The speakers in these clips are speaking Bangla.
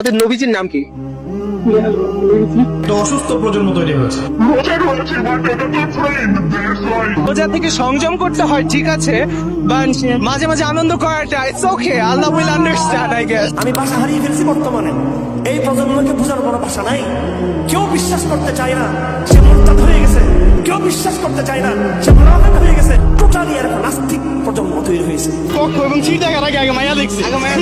তাদের নবীজির নাম কি? অসুস্থ প্রজন্ম তৈরি হয়েছে। রোজা থেকে সংযম করতে হয় ঠিক আছে মাঝে মাঝে আনন্দ করাটা it's okay Allah will understand I guess আমি ভাষা হারিয়ে ফেলছি বর্তমানে। এই প্রজন্মকে বোঝার কোনো ভাষা নাই। কেউ বিশ্বাস করতে চায় না সে মোরতাদ হয়ে গেছে। কেউ বিশ্বাস করতে চায় না সে এবং দেখার আগে আগে মায়া দেখছি। আগে মায়া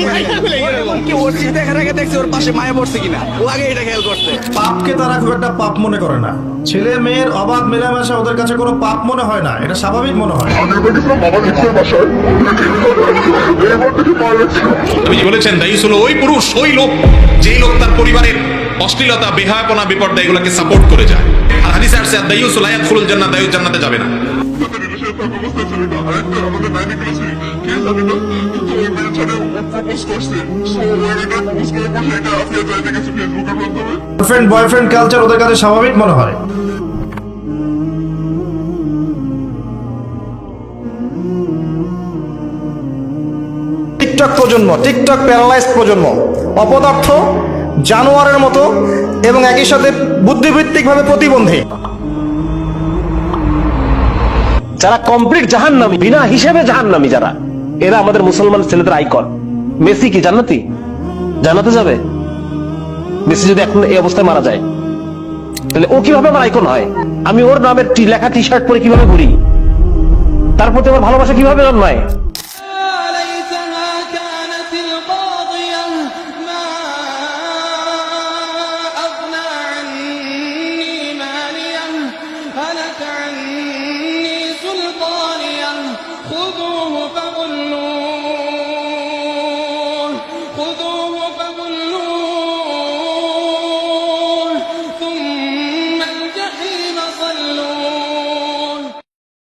কি ওর দেখার আগে দেখছি ওর পাশে মায়া পড়ছে কিনা? ও আগে এটা খেয়াল করছে। পাপকে তারা খুব একটা পাপ মনে করে না। ছেলে মেয়ের অবাধ মেলামেশা ওদের কাছে কোনো পাপ মনে হয় না। এটা স্বাভাবিক মনে হয়। নবীজি বলেছেন দায়ুস হলো ওই পুরুষ ওই লোক যেই লোক তার পরিবারের অশ্লীলতা বেহায়াপনা বিপর্দা এগুলোকে সাপোর্ট করে যায়। আর হাদিসে আসছে দায়ুস লায়াত ফুলুল জান্নাত দায়ুস জান্নাতে যাবে না। স্বাভাবিক মনে হয়। টিকটক প্রজন্ম টিকটক প্যারালাইজ প্রজন্ম, অপদার্থ, জানোয়ারের মতো এবং একই সাথে বুদ্ধিবৃত্তিকভাবে প্রতিবন্ধী। যারা কমপ্লিট জাহান্নামি, বিনা হিসেবে জাহান্নামি যারা, এরা আমাদের মুসলমান ছেলেদের আইকন। মেসি কি জান্নাতি? জানাতে যাবে? মেসি যদি এখন এই অবস্থায় মারা যায়, তাহলে ও কীভাবে আমার আইকন হয়? আমি ওর নামের লেখা টি শার্ট পরে কীভাবে ঘুরি? তারপর প্রতি আমার ভালোবাসা কীভাবে জন্মায়?